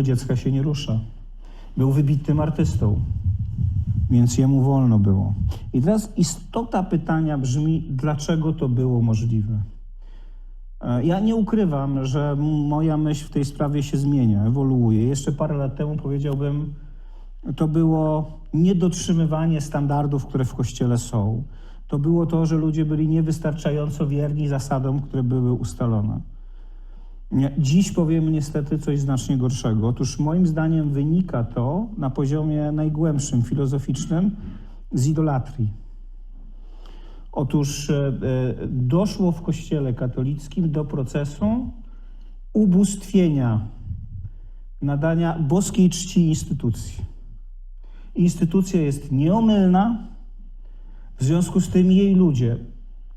dziecka się nie rusza. Był wybitnym artystą, więc jemu wolno było. I teraz istota pytania brzmi, dlaczego to było możliwe? E, Ja nie ukrywam, że moja myśl w tej sprawie się zmienia, ewoluuje. Jeszcze parę lat temu powiedziałbym, to było niedotrzymywanie standardów, które w kościele są. To było to, że ludzie byli niewystarczająco wierni zasadom, które były ustalone. Dziś powiemy niestety coś znacznie gorszego. Otóż moim zdaniem wynika to na poziomie najgłębszym, filozoficznym z idolatrii. Otóż e, e, doszło w Kościele katolickim do procesu ubóstwienia, nadania boskiej czci instytucji. Instytucja jest nieomylna, w związku z tym jej ludzie,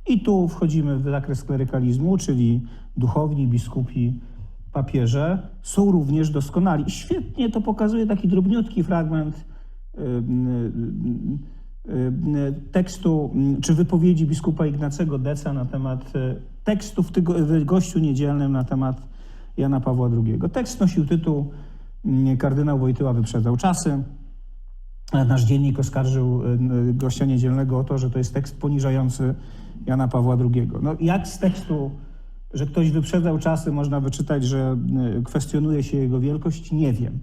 i tu wchodzimy w zakres klerykalizmu, czyli duchowni, biskupi, papieże, są również doskonali. Świetnie to pokazuje taki drobniutki fragment tekstu czy wypowiedzi biskupa Ignacego Deca na temat y, tekstu w, w gościu niedzielnym na temat Jana Pawła II. Tekst nosił tytuł y, Kardynał Wojtyła wyprzedzał czasy. Nasz dziennik oskarżył gościa niedzielnego o to, że to jest tekst poniżający Jana Pawła II. No, jak z tekstu, że ktoś wyprzedzał czasy, można wyczytać, że y, kwestionuje się jego wielkość? Nie wiem.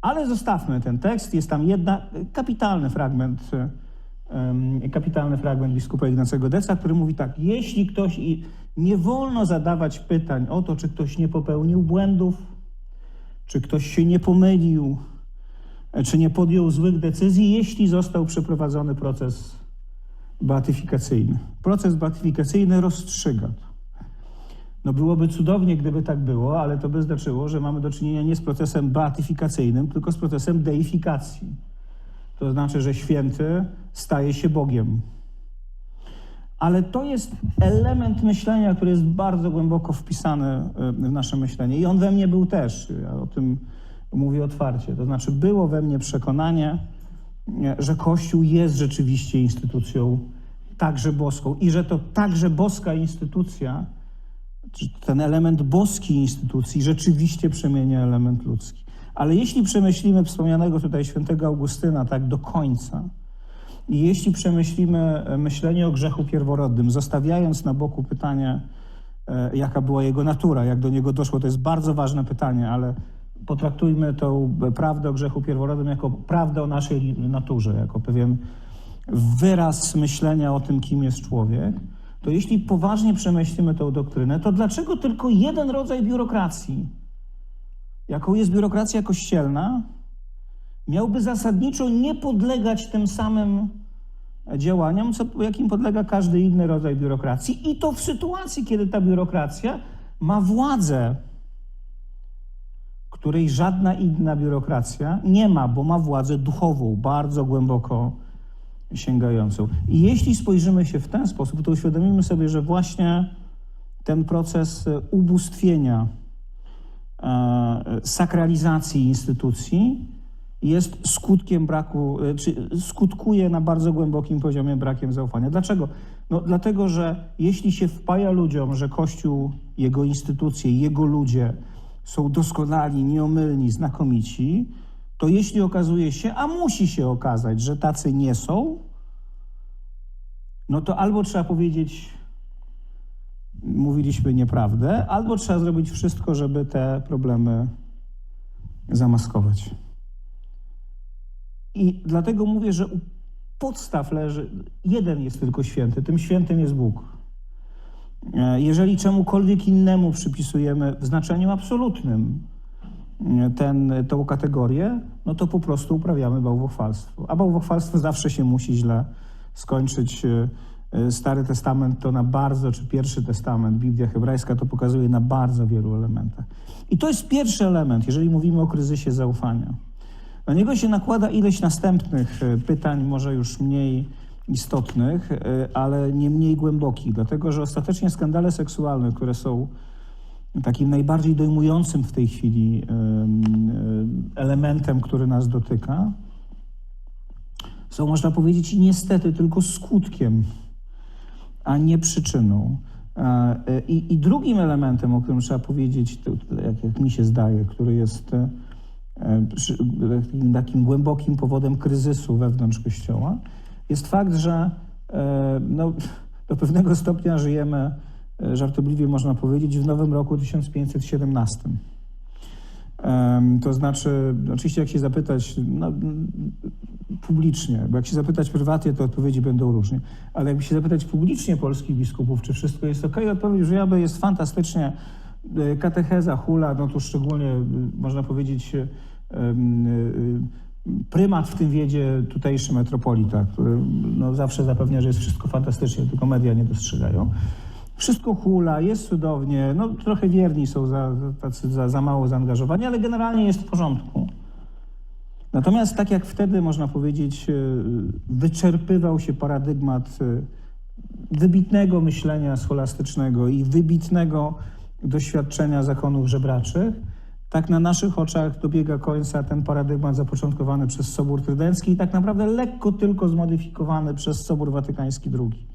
Ale zostawmy ten tekst. Jest tam jedna kapitalny fragment, y, kapitalny fragment biskupa Ignacego Deca, który mówi tak: Jeśli ktoś i nie wolno zadawać pytań o to, czy ktoś nie popełnił błędów, czy ktoś się nie pomylił, czy nie podjął złych decyzji, jeśli został przeprowadzony proces beatyfikacyjny. Proces beatyfikacyjny rozstrzyga to. No byłoby cudownie, gdyby tak było, ale to by znaczyło, że mamy do czynienia nie z procesem beatyfikacyjnym, tylko z procesem deifikacji. To znaczy, że święty staje się Bogiem. Ale to jest element myślenia, który jest bardzo głęboko wpisany y, w nasze myślenie. I on we mnie był też. Ja o tym mówię otwarcie. To znaczy, było we mnie przekonanie, nie, że Kościół jest rzeczywiście instytucją także boską i że to także boska instytucja, ten element boskiej instytucji rzeczywiście przemienia element ludzki. Ale jeśli przemyślimy wspomnianego tutaj świętego Augustyna tak do końca, i jeśli przemyślimy e, myślenie o grzechu pierworodnym, zostawiając na boku pytanie, e, jaka była jego natura, jak do niego doszło, to jest bardzo ważne pytanie, ale potraktujmy tą prawdę o grzechu pierworodnym jako prawdę o naszej naturze, jako pewien wyraz myślenia o tym, kim jest człowiek, to jeśli poważnie przemyślimy tę doktrynę, to dlaczego tylko jeden rodzaj biurokracji, jaką jest biurokracja kościelna, miałby zasadniczo nie podlegać tym samym działaniom, co, jakim podlega każdy inny rodzaj biurokracji. I to w sytuacji, kiedy ta biurokracja ma władzę, której żadna inna biurokracja nie ma, bo ma władzę duchową, bardzo głęboko sięgającą. I jeśli spojrzymy się w ten sposób, to uświadomimy sobie, że właśnie ten proces e, ubóstwienia, e, sakralizacji instytucji jest skutkiem braku, e, czy skutkuje na bardzo głębokim poziomie brakiem zaufania. Dlaczego? No, dlatego, że jeśli się wpaja ludziom, że Kościół, jego instytucje, jego ludzie są doskonali, nieomylni, znakomici, to jeśli okazuje się, a musi się okazać, że tacy nie są, no to albo trzeba powiedzieć, mówiliśmy nieprawdę, albo trzeba zrobić wszystko, żeby te problemy zamaskować. I dlatego mówię, że u podstaw leży, jeden jest tylko święty, tym świętym jest Bóg. E, Jeżeli czemukolwiek innemu przypisujemy w znaczeniu absolutnym e, ten, tą kategorię, no to po prostu uprawiamy bałwochwalstwo. A bałwochwalstwo zawsze się musi źle skończyć. E, Stary Testament to na bardzo, czy Pierwszy Testament, Biblia hebrajska to pokazuje na bardzo wielu elementach. I to jest pierwszy element, jeżeli mówimy o kryzysie zaufania. Na niego się nakłada ileś następnych pytań, może już mniej istotnych, e, ale nie mniej głębokich, dlatego że ostatecznie skandale seksualne, które są takim najbardziej dojmującym w tej chwili em, e, elementem, który nas dotyka, są, można powiedzieć, niestety tylko skutkiem, a nie przyczyną. I, i drugim elementem, o którym trzeba powiedzieć, jak, jak mi się zdaje, który jest takim, takim głębokim powodem kryzysu wewnątrz Kościoła, jest fakt, że e, no, do pewnego stopnia żyjemy, e, żartobliwie można powiedzieć, w nowym roku 1517. Em, To znaczy, oczywiście jak się zapytać no, publicznie, bo jak się zapytać prywatnie, to odpowiedzi będą różnie, ale jakby się zapytać publicznie polskich biskupów, czy wszystko jest ok, odpowiedź brzmiałaby, jest fantastycznie, e, katecheza, hula, no tu szczególnie można powiedzieć em, e, prymat w tym wiedzie tutejszy metropolita, który no, zawsze zapewnia, że jest wszystko fantastycznie, tylko media nie dostrzegają. Wszystko hula, jest cudownie, no trochę wierni są za, tacy za, za mało zaangażowani, ale generalnie jest w porządku. Natomiast tak jak wtedy, można powiedzieć, e, wyczerpywał się paradygmat e, wybitnego myślenia scholastycznego i wybitnego doświadczenia zakonów żebraczych, tak na naszych oczach dobiega końca ten paradygmat zapoczątkowany przez Sobór Trydencki i tak naprawdę lekko tylko zmodyfikowany przez Sobór Watykański II.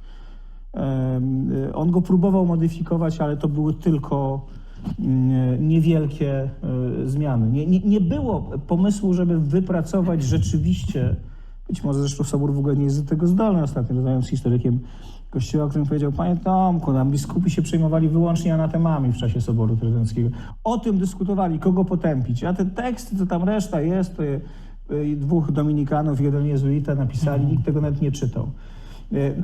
Y, On go próbował modyfikować, ale to były tylko mm, niewielkie y, zmiany. Nie, nie, nie było pomysłu, żeby wypracować rzeczywiście, być może zresztą Sobór w ogóle nie jest do tego zdolny. Ostatnio rozmawiałem z historykiem Kościoła, który mi powiedział, panie Tomku, nam biskupi się przejmowali wyłącznie anatemami w czasie Soboru Trydenckiego. O tym dyskutowali, kogo potępić. A te teksty, co tam reszta jest, to je, y, dwóch dominikanów, jeden jezuita napisali, nikt tego nawet nie czytał. E, No,